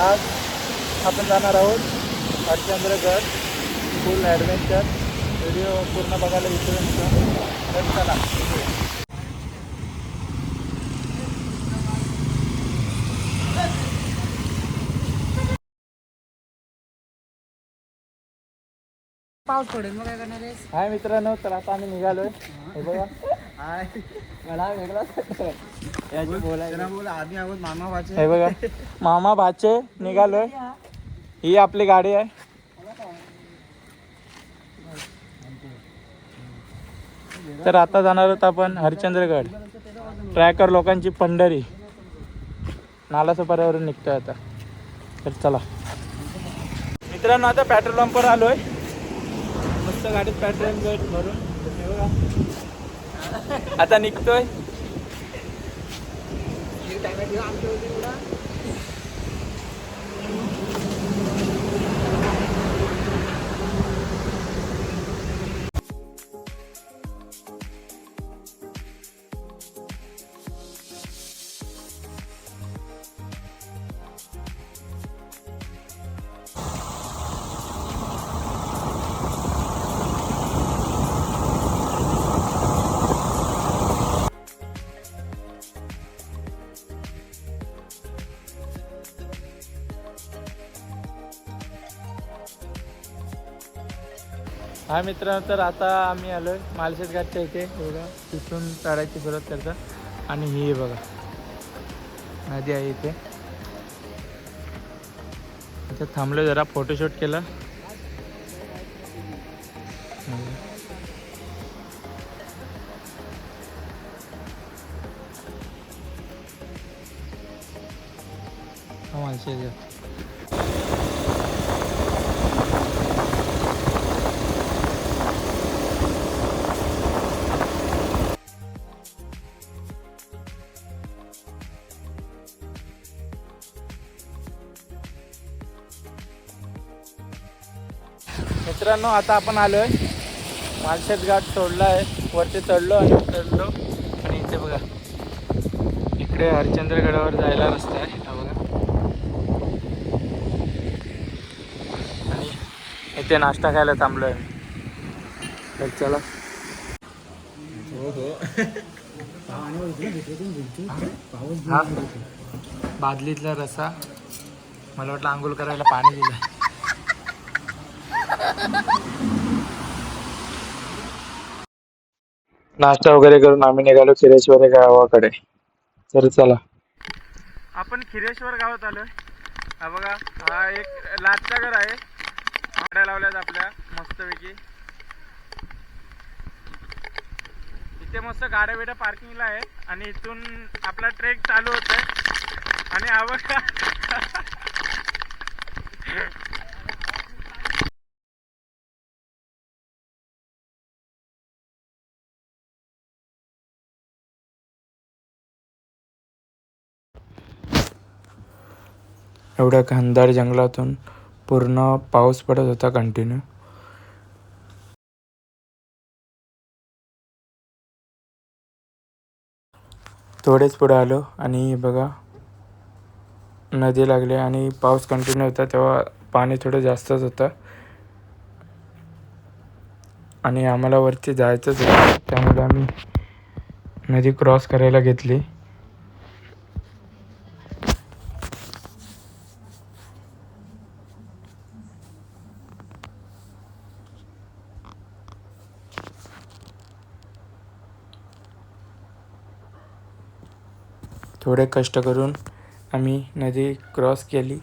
आज आपण जाणार आहोत हरिश्चंद्रगड फुल ॲडव्हेंचर व्हिडिओ पूर्ण बघायला विसरू नका तर चला. पाऊस पडेल. मग काय करणार हाय मित्रांनो तर आता आम्ही निघालोय. हे बघा. मला वेगळा याची बोलायला बोला आम्ही आहोत मामा वाचे हे बघा मामा भाचे निघालोय. ही आपली गाडी आहे. तर आता जाणार आहोत आपण हरिश्चंद्रगड. ट्रॅकर लोकांची पंढरी. नाला सुपाऱ्यावरून निघतोय आता. तर चला. मित्रांनो आता पेट्रोल पंपवर आलोय. मस्त गाडीत पेट्रोल भरून. आता निघतोय. हा मित्रांनो तर आता आम्ही आलो आहे मालशेत घाटच्या इथे. बघा तिथून चढायची सुरुवात करतात. आणि ही बघा नदी आहे इथे. इथे थांबलो जरा फोटोशूट केला. हा मालशेत घाट मित्रांनो आता आपण आलोय. मालशेत घाट सोडला आहे वरती चढलो आणि चढलो. आणि इथे बघा. इकडे हरिश्चंद्रगडावर जायला रस्ता आहे. हा बघा. आणि इथे नाश्ता खायला थांबलोय तर चला. हा? बादलीतला रसा. मला वाटलं आंघोळ करायला पाणी दिलं. नाश्ता वगैरे करून आम्ही निघालो खिरेश्वर या गावाकडे. तर चला. आपण खिरेश्वर गावात आलो हा बघा हा एक लाटचा घर आहे. गाड्या लावल्यात आपल्या मस्तपैकी. इथे मस्त गाड्या बिड्या पार्किंगला आहे आणि इथून आपला ट्रेक चालू होत आहे आणि हा बघा एवढ्या घनदार जंगलातून पूर्ण पाऊस पडत होता कंटिन्यू थोडेच पुढे आलो आणि बघा नदी लागली आणि पाऊस कंटिन्यू होता तेव्हा पाणी थोडं जास्तच होतं. आणि आम्हाला वरती जायचंच होतं त्यामुळे आम्ही नदी क्रॉस करायला घेतली. थोडे कष्ट करून आम्ही नदी क्रॉस केली.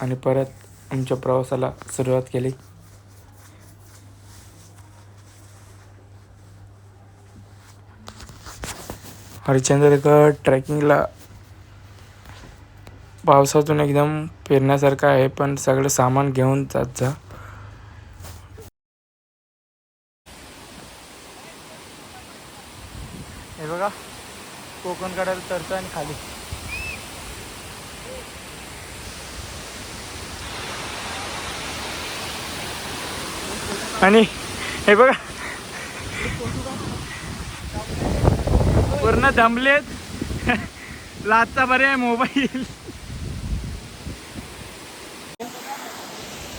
आणि परत आमच्या प्रवासाला सुरुवात केली. हरिश्चंद्रगड ट्रेकिंगला पावसातून एकदम फिरण्यासारखं आहे पण सगळं सामान घेऊन जात जा. हे बघा कोकण कडायला तरतो आणि खाली. आणि हे बघा पूर्ण दमलेत लाचचा बरे आहे मोबाईल.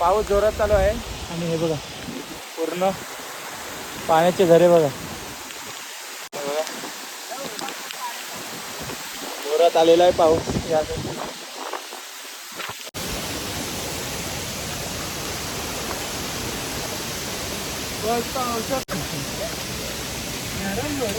पाऊस जोरात चालू आहे. आणि हे बघा पूर्ण पाण्याचे झरे बघा हे बघा. जोरात आलेला आहे पाऊस. या.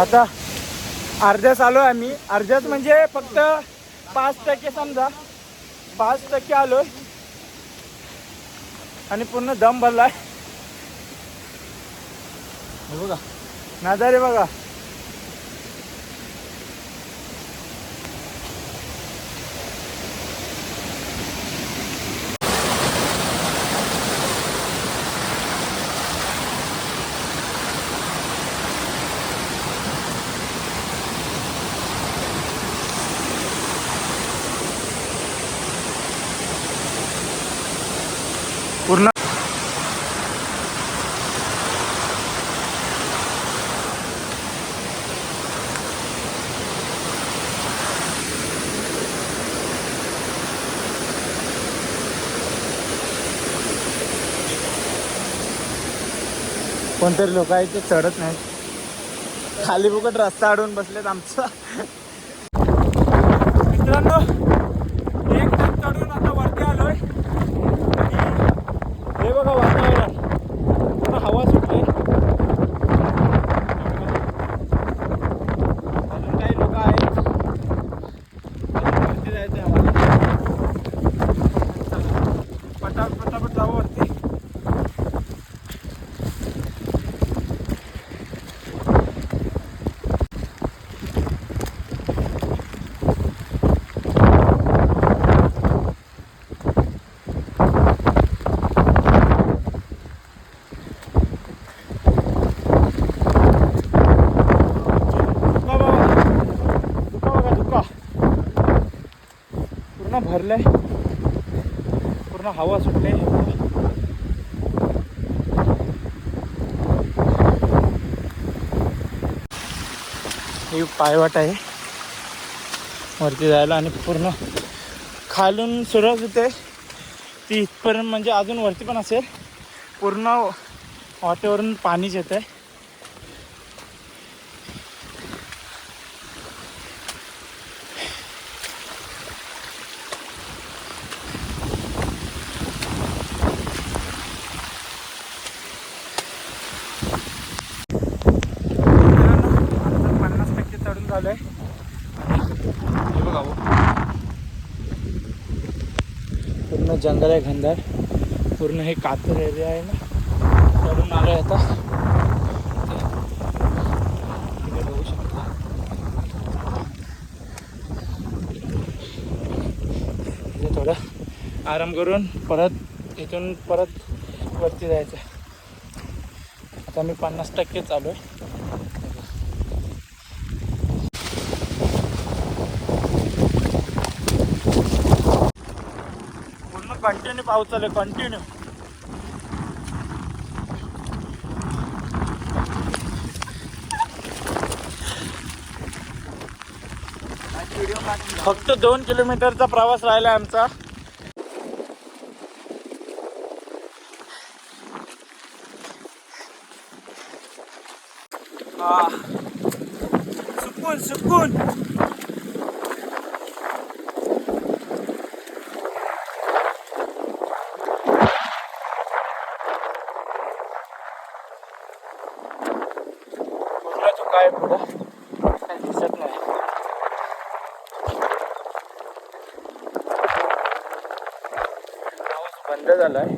आता अर्ध्याच आलो आम्ही. अर्ध्याच म्हणजे फक्त पाच टक्के समजा. पाच टक्के आलोय. आणि पूर्ण दम भरलाय. हे बघा. नजारे बघा. कोणतरी लोक आहेत ते चढत नाहीत. खाली फुकट रस्ता अडवून बसलेत आमचा. मित्रांनो एक टन चढून आता वरती आलोय आणि हे बघा वातावरण पूर्ण हवा सुटली अजून काही लोक आहेत अजून वरती जायचं आहे आम्हाला चला. पटापट पटापट जाऊ वरती धुका बघा धुका बघा धुका भरलं आहे पूर्ण हवा सुटले. ही पायवाट आहे. वरती जायला आणि पूर्ण खालून सुरुवात होते. ती इथपर्यंत म्हणजे अजून वरती पण असेल. पूर्ण वाटेवरून पाणीच येत आहे पन्नास टक्के चढून झालंय हे बघा हो. पूर्ण जंगल आहे घनदार पूर्ण हे कातर एरिया आहे ना. चढून आहे आता. बघू शकता. थोडं आराम करून परत इथून परत वरती जायचं आता मी पन्नास टक्के चालू आहे पूर्ण कंटिन्यू पाऊस चालू आहे कंटिन्यू फक्त दोन किलोमीटरचा प्रवास राहिला आमचा. सुकून सुकून पूर्ण धुका आहे पुढं काही दिसत नाही पाऊस झालाय.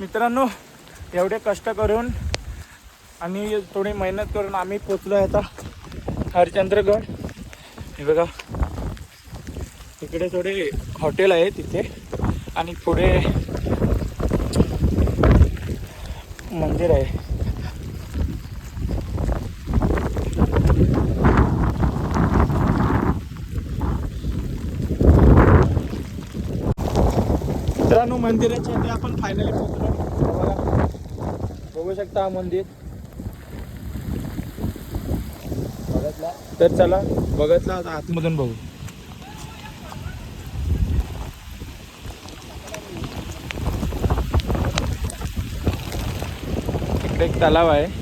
मित्रांनो एवढे कष्ट करून आणि थोडी मेहनत करून आम्ही पोचलो आहे आता हरिश्चंद्रगड. हे बघा इकडे थोडे हॉटेल आहे तिथे आणि पुढे मंदिर आहे. मित्रांनो मंदिराच्या इथे आपण फायनली पोहोचलो. बघू शकता हा मंदिर. तर चला बघतला आता आतमधून बघू. इकडे एक तलाव आहे.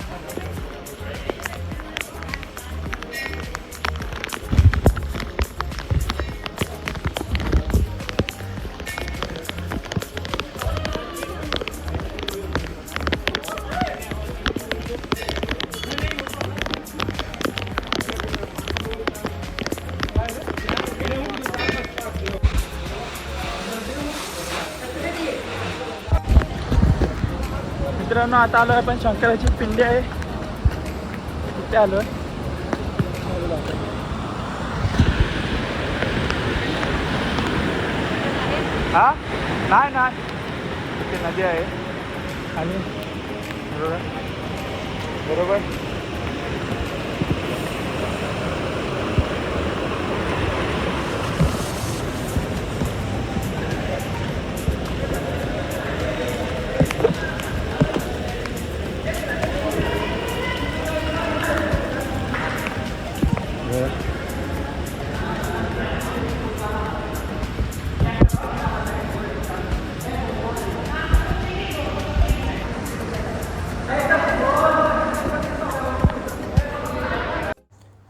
मित्रांनो आता आलो आपण शंकराची पिंडी आहे. तिथे आलो हा? नाही नाही. तिथे नदी आहे. आणि बरोबर? बरोबर?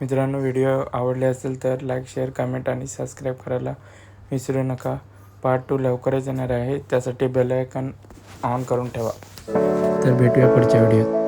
मित्रांनो व्हिडिओ आवडले असेल तर लाईक शेअर कमेंट आणि सबस्क्राईब करायला विसरू नका. पार्ट टू लवकरच येणार आहे. त्यासाठी बेल आयकन ऑन करून ठेवा. तर भेटूया पुढच्या व्हिडिओत.